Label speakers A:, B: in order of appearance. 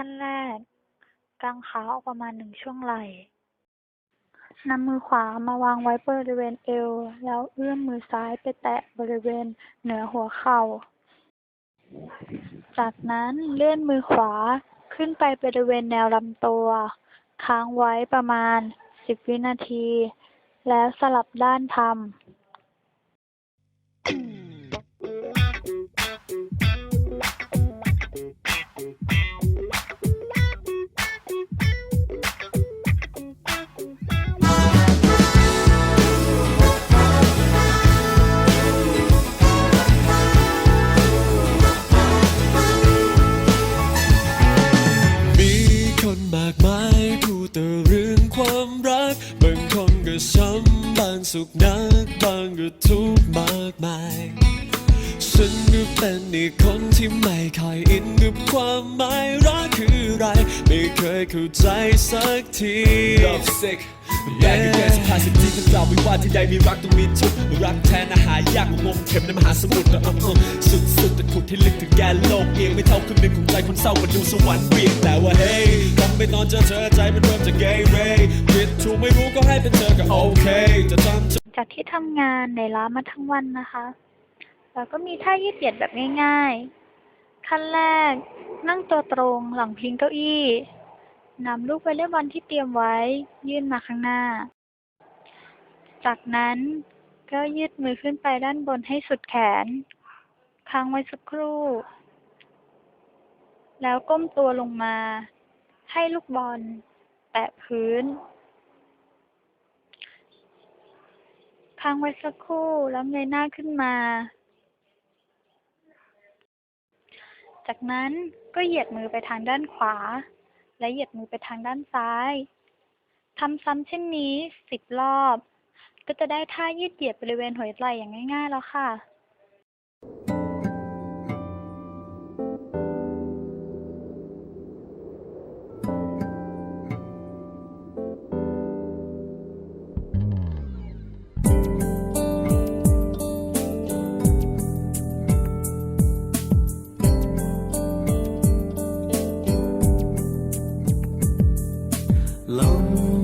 A: ั้นแรก กางขาออกประมาณหนึ่งช่วงไหล่นำมือขวามาวางไว้บริเวณเอว แล้วเอื้อมมือซ้ายไปแตะบริเวณเหนือหัวเข่า จากนั้นเลื่อนมือขวาขึ้นไปบริเวณแนวลำตัว ค้างไว้ประมาณ 10 วินาที แล้วสลับด้านทำา
B: งสุขนักบางก็ทุกข์มากมาย ฉันก็เป็นอีกคนที่ไม่ค่อยอินกับความหมายรักคืออะไร ไม่เคยเข้าใจสักที
C: Love sick แบกอยู่แก่สภาสิทธิทั้งเราไม่ว่าที่ใดมีรักต้องมีทุกรักแท้นะหายากงมเข็มในมหาสมุทรนะ uh, uh สุดสุดแต่ขุดที่ลึกถึงแกนโลกเอียงไม่เท่าครึ่งหนึ่งของใจคนเศร้ามันดูสวรรค์เปรียงแต่ว่าเฮ้ ไปตอนเจอเธอใจมันเริ่มจะเกเรผิดถูกไม่รู้ก็ให้เป็นเธอก็โอเค จะทำ
A: จากที่ทำงานเหนื่อยล้านมาทั้งวันนะคะแล้วก็มีท่ายืดเหยียดแบบง่าย ๆ ขั้นแรก นั่งตัวตรงหลังพิงเก้าอี้นำลูกวอลเลย์บอลที่เตรียมไว้ ยื่นมาข้างหน้า จากนั้นก็ยืดมือขึ้นไปด้านบนให้สุดแขน ค้างไว้สักครู่ แล้วก้มตัวลงมา ให้ลูกบอล แตะพื้น ค้างไว้สักครู่แล้วเงยหน้าขึ้นมา จากนั้นก็เหยียดมือไปทางด้านขวา และเหยียดมือไปทางด้านซ้ายทำซ้ำเช่นนี้สิบรอบ ก็จะได้ท่ายืดเหยียดบริเวณหัวไหล่อย่างง่าย ๆ แล้วค่ะ
D: ลมเย็